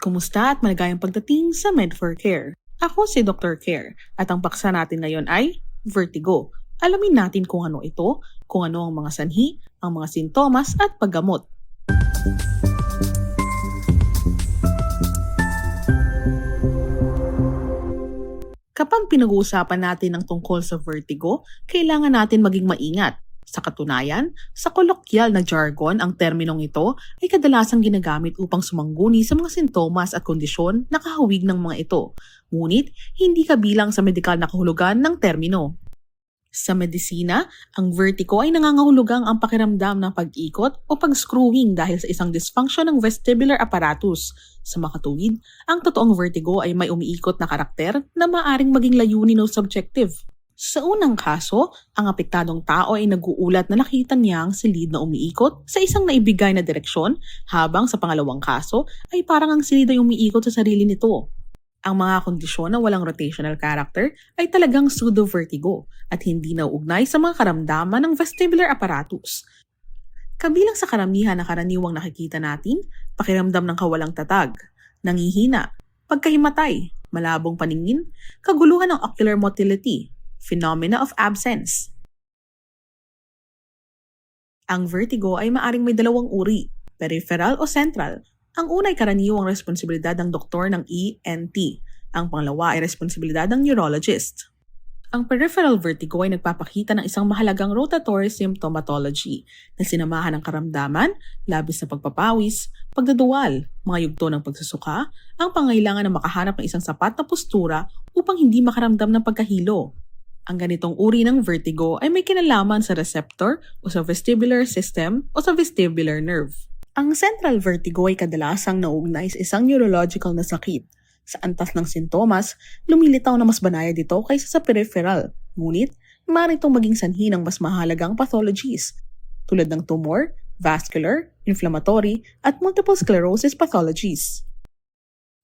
Kumusta at maligayang pagdating sa Med4Care. Ako si Dr. Care at ang paksa natin ngayon ay vertigo. Alamin natin kung ano ito, kung ano ang mga sanhi, ang mga sintomas at paggamot. Kapag pinag-uusapan natin ang tungkol sa vertigo, kailangan natin maging maingat. Sa katunayan, sa kolokyal na jargon, ang terminong ito ay kadalasang ginagamit upang sumangguni sa mga sintomas at kondisyon na kahawig ng mga ito. Ngunit, hindi kabilang sa medikal na kahulugan ng termino. Sa medisina, ang vertigo ay nangangahulugang ang pakiramdam ng pag-ikot o pag-screwing dahil sa isang dysfunction ng vestibular apparatus. Sa makatuwid, ang totoong vertigo ay may umiikot na karakter na maaring maging layunin o subjective. Sa unang kaso, ang apektadong tao ay naguulat na nakita niya ang silid na umiikot sa isang naibigay na direksyon habang sa pangalawang kaso ay parang ang silid ay umiikot sa sarili nito. Ang mga kondisyon na walang rotational character ay talagang pseudo-vertigo at hindi nauugnay sa mga karamdaman ng vestibular apparatus. Kabilang sa karamihan na karaniwang nakikita natin, pakiramdam ng kawalang tatag, nangihina, pagkahimatay, malabong paningin, kaguluhan ng ocular motility, phenomena of absence. Ang vertigo ay maaring may dalawang uri, peripheral o central. Ang una ay karaniwang responsibilidad ng doktor ng ENT. Ang pangalawa ay responsibilidad ng neurologist. Ang peripheral vertigo ay nagpapakita ng isang mahalagang rotatory symptomatology na sinamahan ng karamdaman, labis na pagpapawis, pagdaduwal, mga yugto ng pagsusuka, ang pangailangan na makahanap ng isang sapat na postura upang hindi makaramdam ng pagkahilo. Ang ganitong uri ng vertigo ay may kinalaman sa receptor o sa vestibular system o sa vestibular nerve. Ang central vertigo ay kadalasang nauugnay sa isang neurological na sakit. Sa antas ng sintomas, lumilitaw na mas banayad ito kaysa sa peripheral. Ngunit, maaari itong maging sanhi ng mas mahalagang pathologies tulad ng tumor, vascular, inflammatory, at multiple sclerosis pathologies.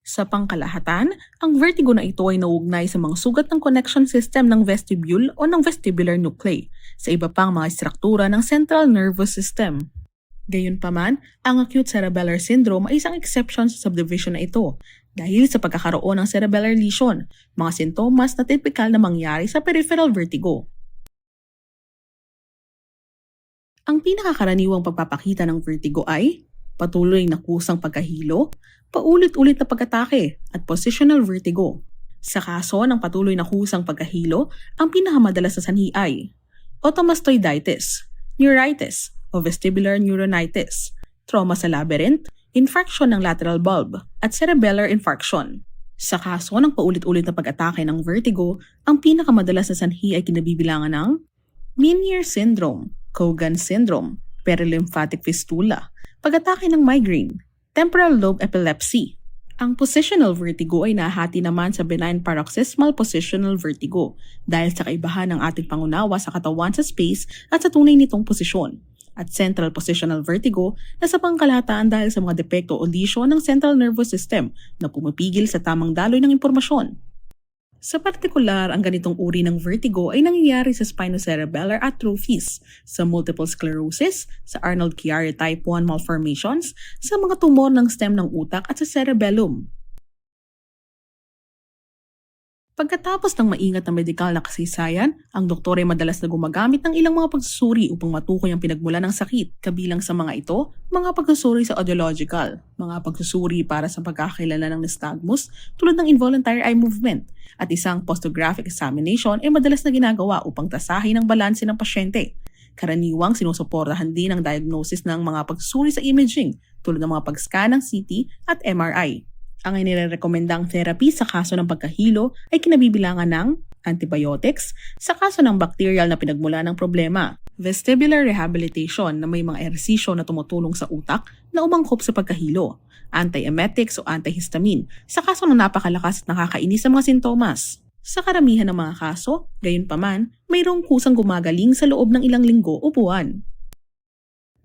Sa pangkalahatan, ang vertigo na ito ay nauugnay sa mga sugat ng connection system ng vestibule o ng vestibular nuclei sa iba pang mga struktura ng central nervous system. Gayunpaman, ang acute cerebellar syndrome ay isang exception sa subdivision na ito dahil sa pagkakaroon ng cerebellar lesion, mga sintomas na tipikal na mangyari sa peripheral vertigo. Ang pinakakaraniwang pagpapakita ng vertigo ay patuloy na kusang pagkahilo, paulit-ulit na pag-atake at positional vertigo. Sa kaso ng patuloy na kusang pagkahilo, ang pinakamadalas na sanhi ay automastoiditis, neuritis o vestibular neuronitis, trauma sa labyrinth, infarction ng lateral bulb, at cerebellar infarction. Sa kaso ng paulit-ulit na pag-atake ng vertigo, ang pinakamadalas na sanhi ay kinabibilangan ng Meniere syndrome, Cogan syndrome, perilymphatic fistula, pag-atake ng migraine, temporal lobe epilepsy. Ang positional vertigo ay nahati naman sa benign paroxysmal positional vertigo dahil sa kaibahan ng ating pangunawa sa katawan sa space at sa tunay nitong posisyon at central positional vertigo na sa pangkalataan dahil sa mga depekto o lesion ng central nervous system na pumipigil sa tamang daloy ng impormasyon. Sa partikular, ang ganitong uri ng vertigo ay nangyayari sa spinocerebellar atrophies, sa multiple sclerosis, sa Arnold-Chiari type 1 malformations, sa mga tumor ng stem ng utak at sa cerebellum. Pagkatapos ng maingat na medikal na kasaysayan, ang doktor ay madalas na gumagamit ng ilang mga pagsusuri upang matukoy ang pinagmula ng sakit. Kabilang sa mga ito, mga pagsusuri sa audiological, mga pagsusuri para sa pagkakilala ng nystagmus tulad ng involuntary eye movement, at isang postographic examination ay madalas na ginagawa upang tasahin ang balanse ng pasyente. Karaniwang sinusuportahan din ang diagnosis ng mga pagsusuri sa imaging tulad ng mga pag-scan ng CT at MRI. Ang inirekomendang therapy sa kaso ng pagkahilo ay kinabibilangan ng antibiotics sa kaso ng bacterial na pinagmula ng problema, vestibular rehabilitation na may mga ehersisyo na tumutulong sa utak na umangkop sa pagkahilo, antiemetics o antihistamine sa kaso ng napakalakas at nakakainis sa mga sintomas. Sa karamihan ng mga kaso, gayon paman, mayroong kusang gumagaling sa loob ng ilang linggo o buwan.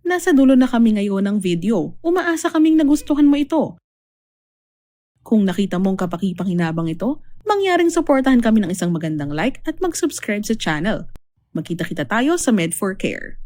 Nasa dulo na kami ngayon ng video. Umaasa kaming nagustuhan mo ito kung nakita mong kapakipanghinabang ito, mangyaring suportahan kami ng isang magandang like at mag-subscribe sa channel. Magkita-kita tayo sa Med4Care.